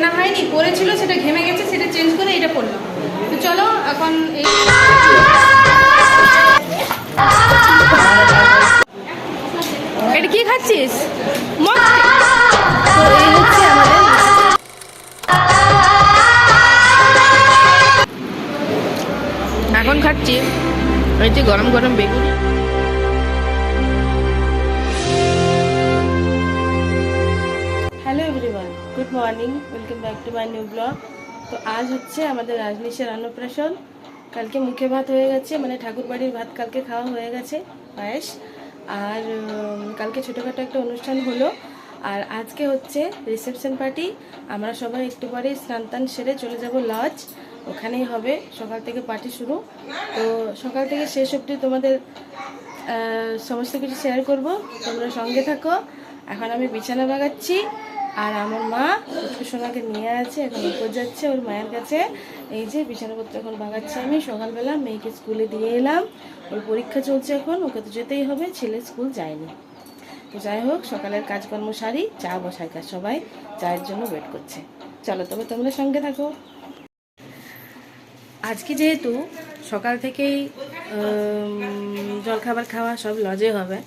কেনা হয়নি পরেছিল সেটা ঘেমে গেছে, সেটা চেঞ্জ করে এটা পরলাম তো চলো, এখন এটা কি খাচ্ছিস? এখন খাচ্ছি, এই যে গরম গরম বেগুন। Morning, welcome back to my new blog. তো আজ হচ্ছে আমাদের রাজনীশের অন্নপ্রাশন। কালকে মুখে ভাত হয়ে গেছে মানে ঠাকুর বাড়ির ভাত কালকে খাওয়া হয়ে গেছে, পায়েস। আর কালকে ছোটোখাটো একটা অনুষ্ঠান হলো। আর আজকে হচ্ছে রিসেপশন পার্টি। আমরা সবাই একটু পরে স্নান টান সেরে চলে যাব লজ ওখানেই হবে, সকাল থেকে পার্টি শুরু। তো সকাল থেকে শেষ অবধি তোমাদের সমস্ত কিছু শেয়ার করব। তোমরা সঙ্গে থাকো। এখন আমি বিছানা বাগাচ্ছি। আর আমার মা সোনাকে নিয়ে আছে, এখন উপর যাচ্ছে, ওর মায়ের কাছে। এই যে বিছানাপত্র এখন বাগাচ্ছি আমি, সকালবেলা মেয়েকে স্কুলে দিয়ে এলাম। ওর পরীক্ষা চলছে এখন, ওকে তো যেতেই হবে, ছেলে স্কুল যায়নি। তো যাই হোক, সকালের কাজকর্ম সারি, চা বসায় কাজ সবাই, চায়ের জন্য ওয়েট করছে। চলো, তবে তোমরা সঙ্গে থাকো। আজকে যেহেতু সকাল থেকেই জলখাবার খাওয়া সব লজে হবে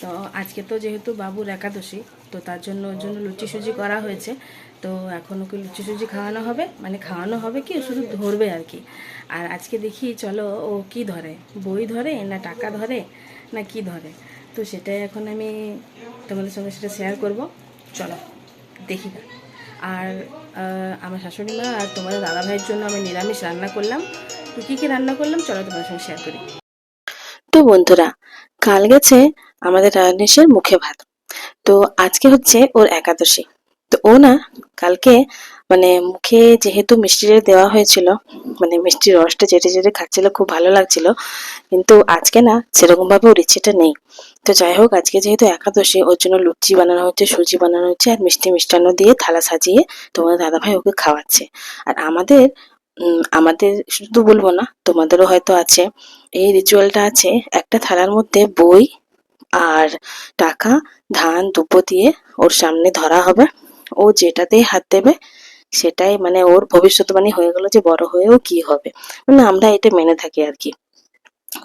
তো আজকে তো যেহেতু বাবুর একাদশী, তো তার জন্য ওর জন্য লুচি সুজি করা হয়েছে। তো এখন ওকে লুচি সুজি খাওয়ানো হবে মানে খাওয়ানো হবে কি শুধু ধরবে আর কি। আর আজকে দেখি, চলো, ও কি ধরে? বই ধরে না টাকা ধরে? না কি ধরে? তো সেটাই এখন আমি তোমাদের সঙ্গে সেটা শেয়ার করব। চলো, দেখি না। আর আমার শাশুড়ি মা আর তোমাদের দাদা ভাইয়ের জন্য আমি নিরামিষ রান্না করলাম। তো কী কী রান্না করলাম, চলো তোমাদের সঙ্গে শেয়ার করি। তো বন্ধুরা, কাল গেছে আমাদের রাজনীশের মুখে ভাত। তো আজকে হচ্ছে ওর একাদশী। তো ও না কালকে মানে মুখে যেহেতু মিষ্টিটা দেওয়া হয়েছিল মানে মিষ্টির রসটা চেটে চেটে খাচ্ছিল, খুব ভালো লাগছিল, কিন্তু আজকে না সেরকম ভাবে ওর ইচ্ছেটা নেই। তো যাই হোক, আজকে যেহেতু একাদশী, ওর জন্য লুচি বানানো হচ্ছে সুজি বানানো হচ্ছে আর মিষ্টি মিষ্টান্ন দিয়ে থালা সাজিয়ে তোমার দাদাভাই ওকে খাওয়াচ্ছে। আর আমাদের আমাদের শুধু বলব না, তোমাদেরও হয়তো আছে, এই রিচুয়ালটা আছে, একটা থালার মধ্যে বই আর টাকা, ধান, দুপো দিয়ে ওর সামনে ধরা হবে। ও যেটাতেই হাত দেবে, সেটাই মানে ওর ভবিষ্যৎবাণী হয়ে গেল যে বড় হয়েও কি হবে। মানে আমরা এটা মেনে থাকি আর কি।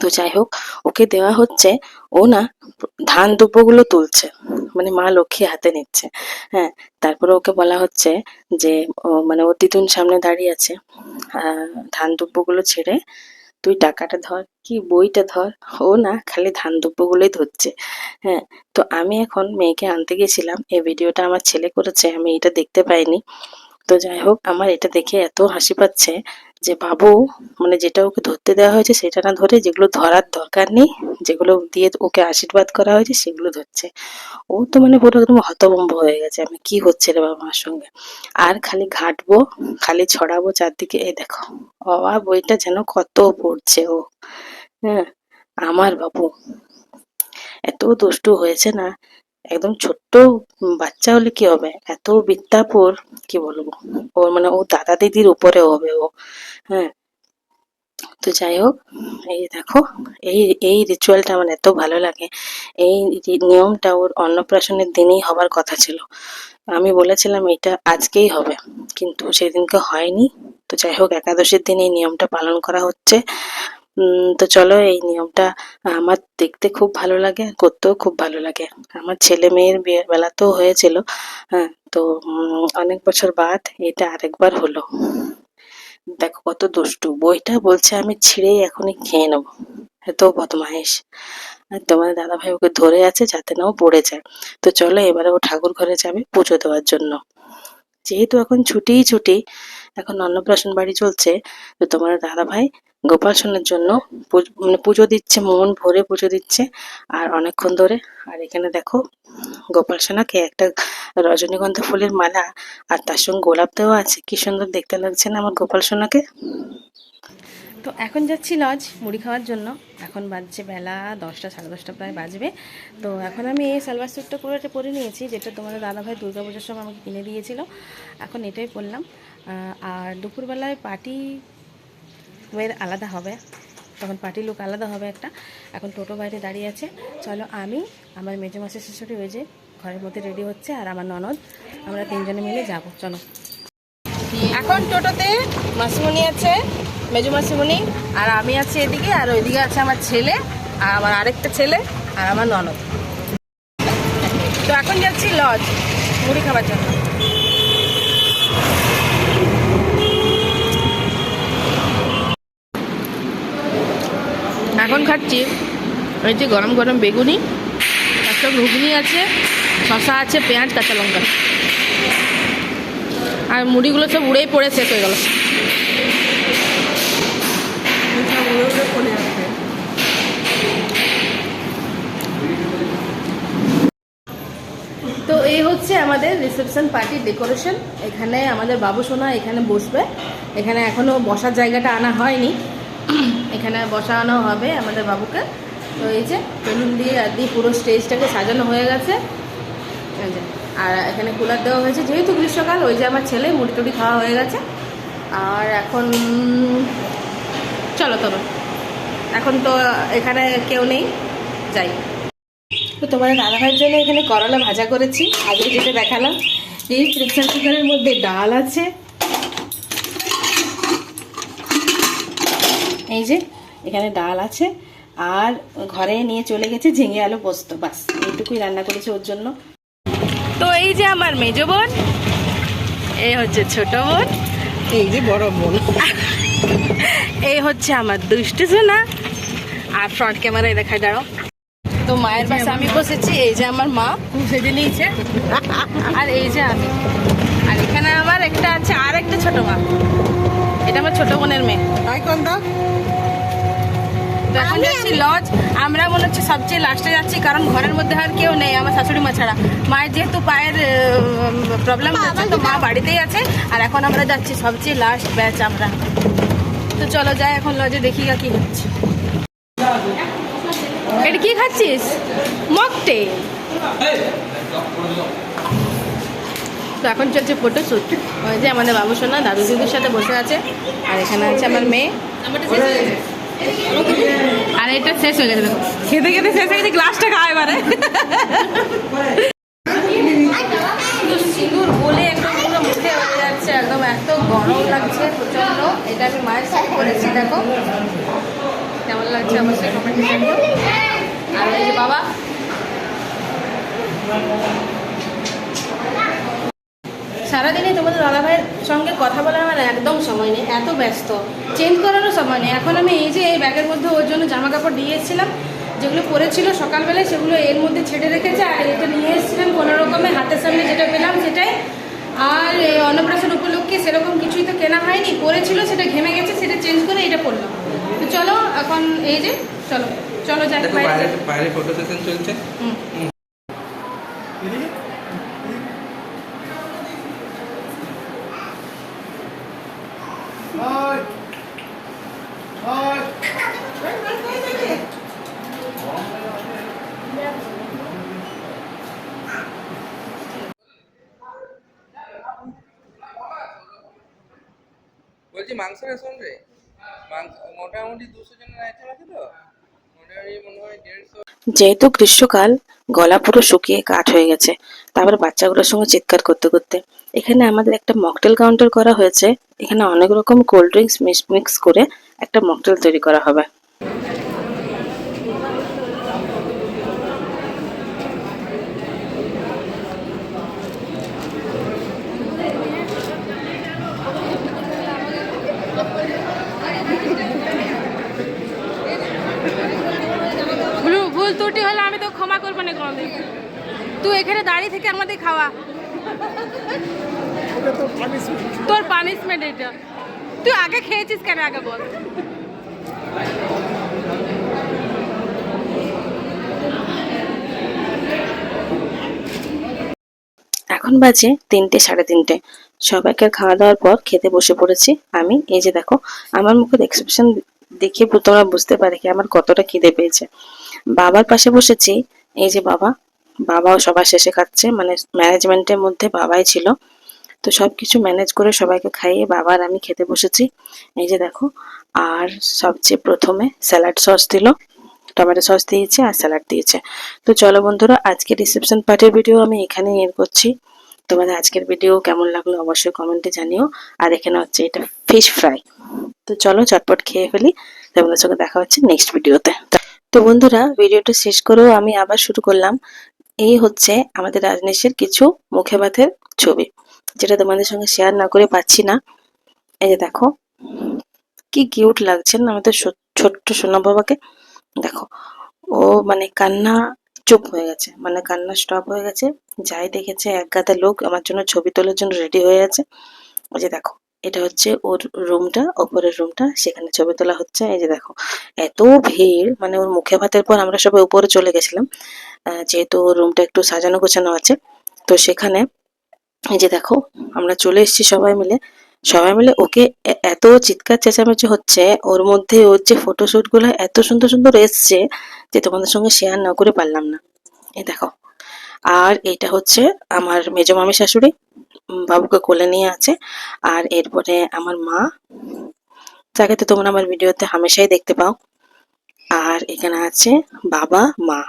তো যাই হোক, ওকে দেওয়া হচ্ছে। ও না, ধান দুব্বগুলো তুলছে। মানে মা লক্ষ্মী হাতে নিচ্ছে। হ্যাঁ তারপরে ওকে বলা হচ্ছে যে মানে ও দিদুন সামনে দাঁড়িয়ে আছে। ধান দুব্বগুলো ছেড়ে তুই টাকাটা ধর, কি বইটা ধর। ও না, খালি ধান দুব্বগুলোই ধরছে। হ্যাঁ তো আমি এখন মেয়েকে আনতে গেছিলাম। এই ভিডিওটা আমার ছেলে করেছে, আমি এটা দেখতে পাইনি। তো যাই হোক, আমার এটা দেখে এত হাসি পাচ্ছে যে বাবু মানে যেটা ওকে ধরতে দেওয়া হয়েছে সেটা না ধরে যেগুলো ধরার দরকার নেই, যেগুলো দিয়ে ওকে আশীর্বাদ করা হয়েছে সেগুলো ধরছে। ও তো মানে পুরো একদম হতভম্ব হয়ে গেছে, আমি কি হচ্ছে রে বাবা মার সঙ্গে? আর খালি ঘাটবো, খালি ছড়াবো চারদিকে, এই দেখো বাবা বইটা যেন কত পড়ছে ও। হ্যাঁ আমার বাবু, এত দুষ্টু হয়েছে না একদম ছোট্ট বাচ্চা হলে কি হবে? এত বিদ্যাপুর কি বলব? ওর মানে ও দাদা দিদির উপরে হবে ও হ্যাঁ। তো যাই হোক, এই দেখো, এই এই রিচুয়ালটা আমার এত ভালো লাগে। এই নিয়মটা ওর অন্নপ্রাশনের দিনেই হবার কথা ছিল। আমি বলেছিলাম এটা আজকেই হবে, কিন্তু সেদিনকে হয়নি। তো যাই হোক, একাদশীর দিন এই নিয়মটা পালন করা হচ্ছে। তো চলো এই নিয়মটা আমার দেখতে খুব ভালো লাগে, করতেও খুব ভালো লাগে। আমার ছেলে মেয়ের বিয়ের বেলাতেও হয়েছিল হ্যাঁ তো অনেক বছর বাদ এটা আরেকবার হলো। দেখো কত দুষ্টু, বইটা বলছে আমি ছিঁড়েই এখনই খেয়ে নেব। এত বদমাইশ। আর তোমার দাদা ভাই ওকে ধরে আছে যাতে না ও পড়ে যায়। তো চলো এবারে ও ঠাকুর ঘরে যাবে পুজো দেওয়ার জন্য। যেহেতু এখন ছুটিই ছুটি এখন অন্নপ্রাশন বাড়ি চলছে, তো তোমার দাদা ভাই গোপাল সোনার জন্য মানে পুজো দিচ্ছে, মন ভরে পুজো দিচ্ছে, আর অনেকক্ষণ ধরে। আর এখানে দেখো গোপাল সোনাকে একটা রজনীগন্ধা ফুলের মালা, আর তার সঙ্গে গোলাপ দেওয়া আছে। কি সুন্দর দেখতে লাগছে না আমার গোপাল সোনাকে তো এখন যাচ্ছি লজ মুড়ি খাওয়ার জন্য। এখন বাজছে বেলা দশটা, সাড়ে দশটা প্রায় বাজবে। তো এখন আমি এই সালবার স্যুটটা পুরোটা পরে নিয়েছি, যেটা তোমাদের দাদাভাই দুর্গা পুজোর সময় আমাকে কিনে দিয়েছিল। এখন এটাই পরলাম। আর দুপুরবেলায় পার্টি ওয়ের আলাদা হবে। তখন পার্টি লুক আলাদা হবে একটা। এখন টোটো বাইরে দাঁড়িয়ে আছে। চলো আমি, আমার মেজো মাসের শাশুড়ি ওই যে ঘরের মধ্যে রেডি হচ্ছে আর আমার ননদ। আমরা তিনজনে মিলে যাব, চলো। এখন টোটোতে মাসিমণি আছে, মেজু মাসিমণি, আর আমি আছি এদিকে, আর ওইদিকে আছে আমার ছেলে, আর আমার আরেকটা ছেলে, আর আমার ননদ। তো এখন যাচ্ছি লজ মুড়ি খাবার জন্য। এখন খাচ্ছি। ওই যে গরম গরম বেগুনি তার ঘুগনি আছে শশা আছে, পেঁয়াজ, কাঁচা লঙ্কা। আর মুড়িগুলো সব উড়েই পড়ে, শেষ হয়ে গেল। তো এই হচ্ছে আমাদের রিসেপশন পার্টির ডেকোরেশন এখানে আমাদের বাবু সোনা এখানে বসবে। এখানে এখনও বসার জায়গাটা আনা হয়নি। এখানে বসানো হবে আমাদের বাবুকে। তো এই যে বেলুন দিয়ে আর দিয়ে পুরো স্টেজটাকে সাজানো হয়ে গেছে। আর এখানে কুলার দেওয়া হয়েছে। যেহেতু গ্রীষ্মকাল, ওই যে আমার ছেলে মুড়ি টুড়ি খাওয়া হয়ে গেছে। আর এখন, চলো তবে এখন তো এখানে কেউ নেই, যাই। তো তোমার দাদাভাইয়ের জন্য এখানে করলা ভাজা করেছি। আগে যেটা দেখালাম, এই প্রেসার কুকারের মধ্যে ডাল আছে। এই যে এখানে ডাল আছে। আর ঘরে নিয়ে চলে গেছে ঝিঙে আলু পোস্ত বাস। এইটুকুই রান্না করেছে ওর জন্য। তো এই যে আমার মেজ বোন এই হচ্ছে ছোট বোন। এই যে বড় বোন। এই হচ্ছে আমার দুষ্টু সোনা। আর ফ্রন্ট ক্যামেরায় দেখায় দাঁড়ো তো মায়ের পাশে আমি বসেছি এই যে আমার মা। সেজে নিয়েছে। আর এই যে আমি। আর এখানে আমার একটা আছে আর একটা ছোট মা। এটা আমার ছোট বোনের মেয়ে। তাই কোন তো এখন যাচ্ছি লজ আমরা মনে হচ্ছে সবচেয়ে লাস্টে যাচ্ছি কারণ ঘরের মধ্যে আর কেউ নেই আমার শাশুড়ি মা ছাড়া। মায়ের যেহেতু পায়ের প্রবলেম হচ্ছে তো মা বাড়িতেই আছে। আর এখন আমরা যাচ্ছি সবচেয়ে লাস্ট ব্যাচ আমরা। তো চলো যাই এখন লজে দেখি গা কি হচ্ছে। এটা কি খাচ্ছিস? মকটে তো এখন চলছে ফটো শ্যুট ওই যে আমাদের বাবু সোনা দাদু দিদির সাথে বসে আছে। আর এখানে আছে আমার মেয়ে। আর এটা শেষ হয়ে গেছে খেতে খেতে শেষ হয়ে গেছে গ্লাসটা খাওয়া এবারে। সিঁদুর বলে একদম পুরো মুখে হয়ে যাচ্ছে একদম এত গরম লাগছে প্রচণ্ড এটা আমি মায়ের সাথে করেছি দেখো। কেমন লাগছে অবশ্যই কমেন্টে জানিও। আর এই যে বাবা। সারাদিনে তোমাদের দাদাভাইয়ের সঙ্গে কথা বলার আমার একদম সময় নেই এত ব্যস্ত। চেঞ্জ করারও সময় নেই। এখন আমি এই যে এই ব্যাগের মধ্যে ওর জন্য জামা কাপড় দিয়ে এসেছিলাম যেগুলো পরেছিল সকালবেলায় সেগুলো এর মধ্যে ছেড়ে রেখেছে আর এটা নিয়ে এসেছিলাম কোনো রকমে হাতের সামনে যেটা পেলাম সেটাই। আর এই অন্নপ্রাশন উপলক্ষে সেরকম কিছুই তো কেনা হয়নি পরেছিল সেটা ঘেমে গেছে সেটা চেঞ্জ করে এটা পরলাম। তো চলো এখন এই যে চলো চলো যাই। বাইরে ফটো সেশন চলছে। মাংস রেশন রে। মাংস, মোটামুটি দুশো জনের আইটেম আছে তো? যেহেতু গ্রীষ্মকাল, গলা পুরো শুকিয়ে কাঠ হয়ে গেছে, তারপর বাচ্চাগুলোর সঙ্গে চিৎকার করতে করতে। এখানে আমাদের একটা মকটেল কাউন্টার করা হয়েছে, এখানে অনেক রকম কোল্ড ড্রিঙ্কস মিক্স করে একটা মকটেল তৈরি করা হবে। ভুল ত্রুটি হলে আমি তো ক্ষমা করব না কোনোদিন। তুই এখানে দাঁড়িয়ে থেকে আমাদের খাওয়া। তোর পানিশমেন্ট এটা। তুই আগে খেয়েছিস কেন? আগে বল। এখন বাজে তিনটে সাড়ে তিনটে। সবাইকে খাওয়া দাওয়ার পর খেতে বসে পড়েছি আমি। এই যে দেখো আমার মুখের এক্সপ্রেশন দেখে তোমরা বুঝতে পারে কি আমার কতটা খিদে পেয়েছে। বাবার পাশে বসেছি, এই যে বাবা, বাবাও সবার শেষে খাচ্ছে মানে ম্যানেজমেন্টের মধ্যে বাবাই ছিল। তো সব কিছু ম্যানেজ করে সবাইকে খাইয়ে বাবার আমি খেতে বসেছি। এই যে দেখো, আর সবচেয়ে প্রথমে স্যালাড সস দিল। টমেটো সস দিয়েছে আর স্যালাড দিয়েছে। তো চলো বন্ধুরা আজকে রিসেপশন পার্টির ভিডিও আমি এখানেই এর করছি। তোমাদের আজকের ভিডিও কেমন লাগল অবশ্যই কমেন্টে জানিও। আর এখানে হচ্ছে এটা ফিশ ফ্রাই তো চলো চটপট খেয়ে ফেলি। তোমাদের সঙ্গে দেখা হচ্ছে নেক্সট ভিডিওতে তো বন্ধুরা ভিডিওটা শেষ করেও আমি আবার শুরু করলাম। এই হচ্ছে আমাদের রাজনীশের কিছু মুখে ভাতের ছবি, যেটা তোমাদের সঙ্গে শেয়ার না করে পাচ্ছি না। এই যে দেখো, কি কিউট লাগছেন আমাদের ছোট্ট সোনা বাবাকে। দেখো, ও মানে কান্না চুপ হয়ে গেছে মানে কান্না স্টপ হয়ে গেছে। যাই দেখেছে, এক গাদা লোক আমার জন্য ছবি তোলার জন্য রেডি হয়ে আছে। ওই যে দেখো এটা হচ্ছে ওর রুমটা, ওপরের রুমটা, সেখানে ছবি তোলা হচ্ছে। এই যে দেখো, এত ভিড় মানে ওর মুখে ভাতের পর আমরা সবাই উপরে চলে গেছিলাম যেহেতু ওর রুমটা একটু সাজানো গোছানো আছে। তো সেখানে এই যে দেখো, আমরা চলে এসেছি সবাই মিলে। সবাই মিলে ওকে এত চিৎকার চেঁচামেচি হচ্ছে, ওর মধ্যে ওর যে ফটোশুটগুলো এত সুন্দর সুন্দর এসছে যে তোমাদের সঙ্গে শেয়ার না করে পারলাম না। এই দেখো, আর এটা হচ্ছে আমার মেজ মামি শাশুড়ি বাবুকে কোলে নিয়ে আছে। আর এরপরে আমার মা, যাকে তো তোমরা আমার ভিডিওতে হামেশাই দেখতে পাও। আর এখানে আছে বাবা, মা।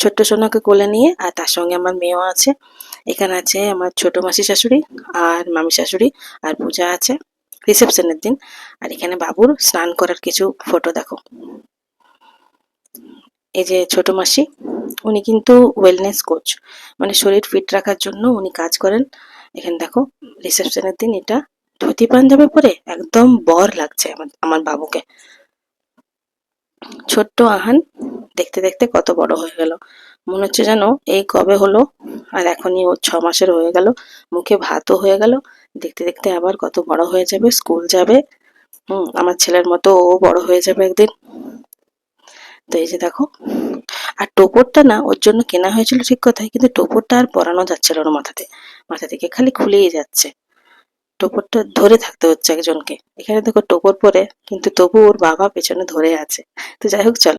ছোট্ট সোনাকে কোলে নিয়ে, আর তার সঙ্গে আমার মেয়েও আছে। এখানে আছে আমার ছোট মাসি শাশুড়ি আর মামি শাশুড়ি আর পূজা আছে রিসেপশনের দিন। আর এখানে বাবুর স্নান করার কিছু ফটো দেখো। এই যে ছোট মাসি, উনি কিন্তু ওয়েলনেস কোচ মানে শরীর ফিট রাখার জন্য উনি কাজ করেন। এখানে দেখো রিসেপশনের দিন এটা ধুতি পাঞ্জাবি পরে একদম বর লাগছে আমার বাবুকে। ছোট্ট আহান দেখতে দেখতে কত বড় হয়ে গেল। মনে হচ্ছে যেন এই কবে হলো, আর এখনই ও ছ মাসের হয়ে গেল, মুখে ভাতও হয়ে গেল। দেখতে দেখতে আবার কত বড় হয়ে যাবে, স্কুল যাবে। হুম, আমার ছেলের মতো ও বড় হয়ে যাবে একদিন। তো এই যে দেখো আর টোপরটা না ওর জন্য কেনা হয়েছিল ঠিক কথাই, কিন্তু টোপরটা আর পরানো যাচ্ছিল না মাথাতে। মাথা থেকে খালি খুলেই যাচ্ছে। টোপরটা ধরে থাকতে হচ্ছে একজনকে। এখানে দেখো টোপর পরে, কিন্তু তবু ওর বাবা পেছনে ধরে আছে। তো যাই হোক, চলো।